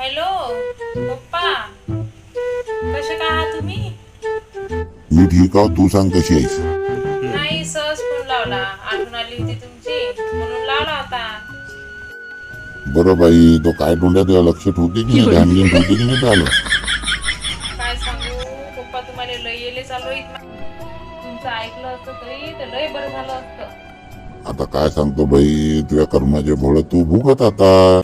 Hello पप्पा. कसे का आहात तुम्ही? मी ठीक आहो तू सांग कशी आहेस? नाही सहज फोन लावला. आठवण आली होती तुमची म्हणून लावला होता. बरं बाई तो काय तोंडात तुला लक्ष ठेवते की नाही? ध्यान घेऊन ठेवते की नाही त्याला? काय सांगू? पप्पा तुम्हाला लय येले चालू आहेत. ना. तुमचं ऐकलं असतं तरी तर लय बरं झालं असतं. आता काय सांगतो बाई तुझ्या कर्माचे भोळ तू भुगत आता.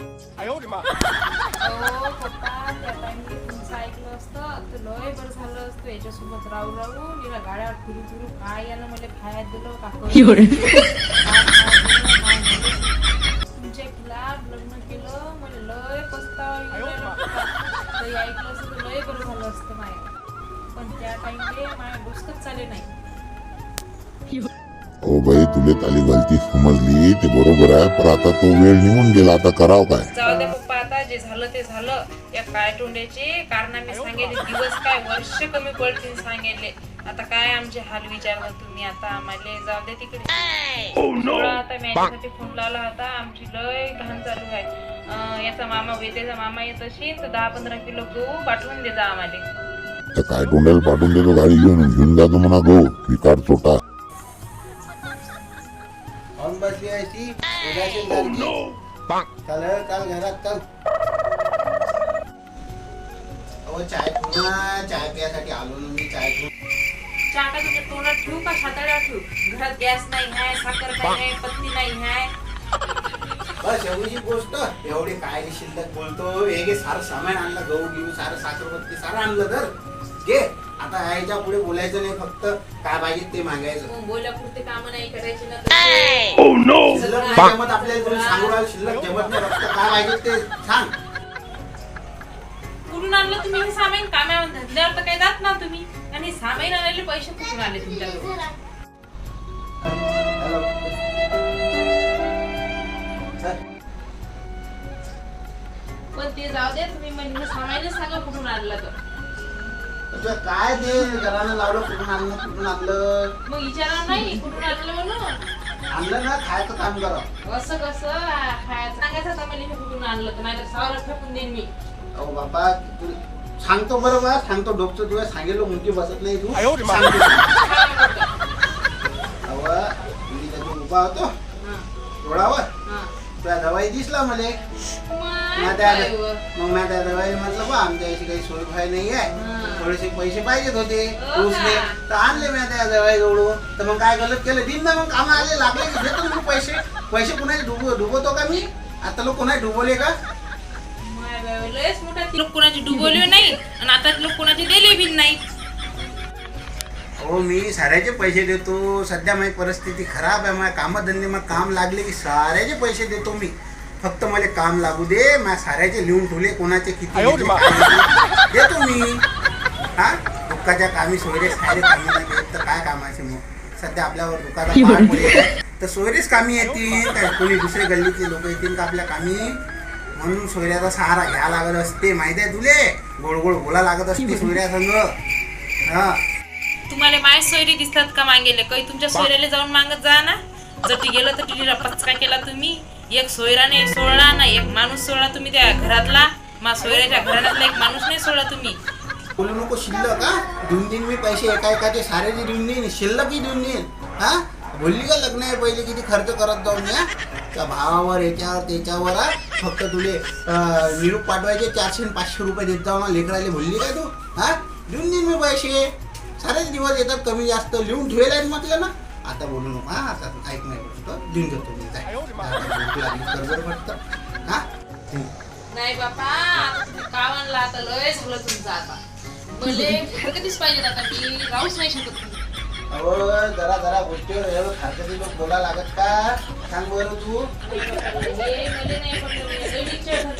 याच्यासोबत राहू राहू निला गाड्यावर फिरू फिरू काय यानं मला खायला दिलं का. तुमच्या खिलाफ लग्न केलं मला लय पस्तावा ऐकलं असतं लय बरं झालं असतं माय पण त्या टाइमले माझ्या डोसकच चाले नाही ओ बाई तुले ताली गलती समजली ते बरोबर आहे पण आता तो वेळ निघून गेला आता कराव काय? जाऊ दे पप्पा आता जे झालं ते झालं. या काय तोंड्याचे कारण मी सांगेले दिवस काय वर्ष कमी पडतील सांगेले आता काय आमचे हाल विचारलं तुम्ही? आता आम्हाला जाऊ दे तिकडे. थोडा आता फोन लावला होता. आमची लय घाण चालू आहे. याचा मामा वेदेचा मामा येत असेल तर दहा पंधरा किलो गहू पाठवून दे जा आम्हाला. तर काय तोंडाला पाठवून देतो गाडी घेऊन घेऊन जातो म्हणा गो विकार चोटा ऑन बसली आहे ती. उद्याची सारखी चाल रे, चाल घरात चाल. अहो चाय ना चाय प्यासाठी आलो ना मी चाय का तुमच्या तोंडात ठेवू का? छाताड्यावर ठेवू? घरात गॅस नाही आहे साखर नाही आहे पत्ती नाही आहे. बस एवढीची गोष्ट. एवढी काय शिल्लक बोलतो. हे घे सारं सामान आणलं गहू घेऊ सारं साखरपत्ती सारं आणलं तर. घे. आता ह्याच्या पुढे बोलायचं नाही फक्त काय पाहिजे ते मागायचं. मग बोल्यापुरते काम नाही करायचे ना शिल्लक नाही जमत आपल्याला तुम्ही सांगू राहिलं शिल्लक जमत नाही फक्त काय पाहिजे ते सांग. कुठून आणलं तुम्ही? हे सामान कामावर धंद्यावर तर काही जात ना तुम्ही. आणि सामान आलेले पैसे कुठून आले तुमच्याकडे. पण ते जाऊ दे तुम्ही म्हणजे सामान सांगा कुठून आणलं तर. काय ते घरानं लावलं कुठून आणलं कुठून आणलं? मग विचारा नाही कुठून आणलं म्हणून? आणलं ना खायचं काम करा. असं कसं? खायचं सांगायचं आता मला हे कुठून आणलं तर नाही तर सावरं फेकून देईन मी. अहो बापा तू सांगतो बरोबर सांगतो डोकचं तुला सांगेल मुंगी बसत नाही तू. सांगतो. अहो मी त्याच्या उभा होतो. हा, हा. तुला दवाई दिसला मला. मग त्या बाईवर. मग मी त्या दवाई म्हटलं बा आमच्या अशी काही सोय फाय नाही आहे. थोडेसे पैसे पाहिजेत होते हो का? उसने. तर आणले मी त्या दवाई जवळून. तर मग काय गलत केलं? दिन ना मग कामं आले लागले की ना मग पैसे. पैसे कुणाचे डुबो डुबवतो का मी? आता लोक कोणाचे डुबवले का? कोणाचे डुबवले नाही. हो मी साऱ्याचे पैसे देतो. सध्या माझी परिस्थिती खराब आहे. माझ्या कामधंदे मग काम लागले की साऱ्याचे पैसे देतो मी. फक्त मला काम लागू दे. माझ्या साऱ्याचे लिहून ठेवले. कोणाचे किती घेतले. देतो मी. हा? दुःखाच्या कामी सोयरे सारे कामी नाही तर काय कामाचे मग? सध्या आपल्यावर दुःखाचा पडलेला तर सोयरेच कामी येतील. काय कोणी दुसरे गल्लीतले लोक येतील का आपल्या कामी? म्हणून सोयऱ्याचा सहारा घ्या लागत असते. माहिती आहे तुले? गोड गोड बोला लागत असते सोयऱ्या संग हा. तुम्हाला माय सोयरी दिसतात का मागेले? काही तुमच्या सोयऱ्याला जाऊन मागत जा ना. जटी गेलं तर टिलीला पचका केला तुम्ही. एक सोयराने सोडला ना एक माणूस सोडला तुम्ही त्या घरातला. मा सोयऱ्याच्या घरातला एक माणूस नाही सोडला तुम्ही. बोलू नको शिल्लक हा? देऊन देईन मी पैसे एका एकाचे सारे जे देऊन देईन शिल्लकही देऊन देईन हा? बोलली का लग्न आहे पहिले किती खर्च करत जाऊ मी हा? त्या भावावर याच्यावर त्याच्यावर हा? फक्त तुले अं, निरूप पाठवायचे चारशे आणि पाचशे रुपये देत जाऊ ना लेकराले बोलली काय तू हा? देऊन देईन मी पैसे. सारेच दिवस येतात कमी जास्त लिहून ठेवले आहेत म्हटलं ना आता बोलू नको हा आता ऐक नाही बोलतो देतो मी काय? हा. नाही बापा आता तुम्ही का म्हणला आता लय झालं तुमचं आता. भले कधीच पाहिजे आता की राहूच नाही शकत तुम्ही. अहो जरा जरा गोष्टीवर एवढं खात्याचे लोक बोला लागत का? सांग बरं तू.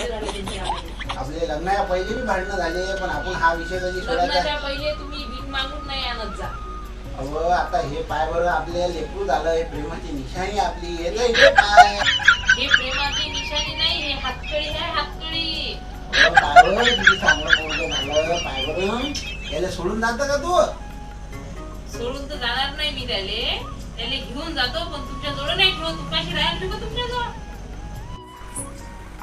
आपले लग्नाच्या पहिले भांडणं झाले पण आपण हा विषय कधी सोडायचा पहिले तुम्ही मागून नाही आणत जा. अहो आता हे पाय बरं आपले लेकरू झालं हे प्रेमाची निशाणी आपली येतं इथे पाय. हे प्रेमाची निशाणी नाही हे हातकडी आहे हातकडी. अहो, पाय बरं, किती चांगलं बोलणं झालं पाय बरं. याला सोडून जातं का तू? सोडून तर जाणार नाही मी त्याले. त्याले घेऊन जातो पण तुमच्या जवळ नाही ठेवत. तुपाशी राहायला ठेवतो तुमच्या जवळ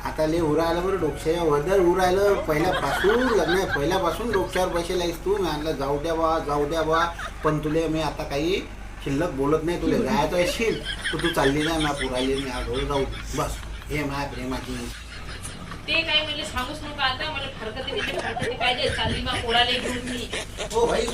आता ले उरायला बरं डोक्याच्या वदर उरायलं पहिल्यापासून लग्न पहिल्यापासून डोक्यावर पैसे लाईस तू. मी आणलं जाऊ द्या बा जाऊ द्या बा. पण तुले मी आता काही शिल्लक बोलत नाही. तुला जायचं असेल तर तू चालली नाही माझ्या पुराली मी आढळून जाऊ. बस. हे माझ्या प्रेमाची. ते काही मला सांगूच नका आता. मला फरकती म्हणजे पाहिजे. चालली घेऊन मी. हो भाई.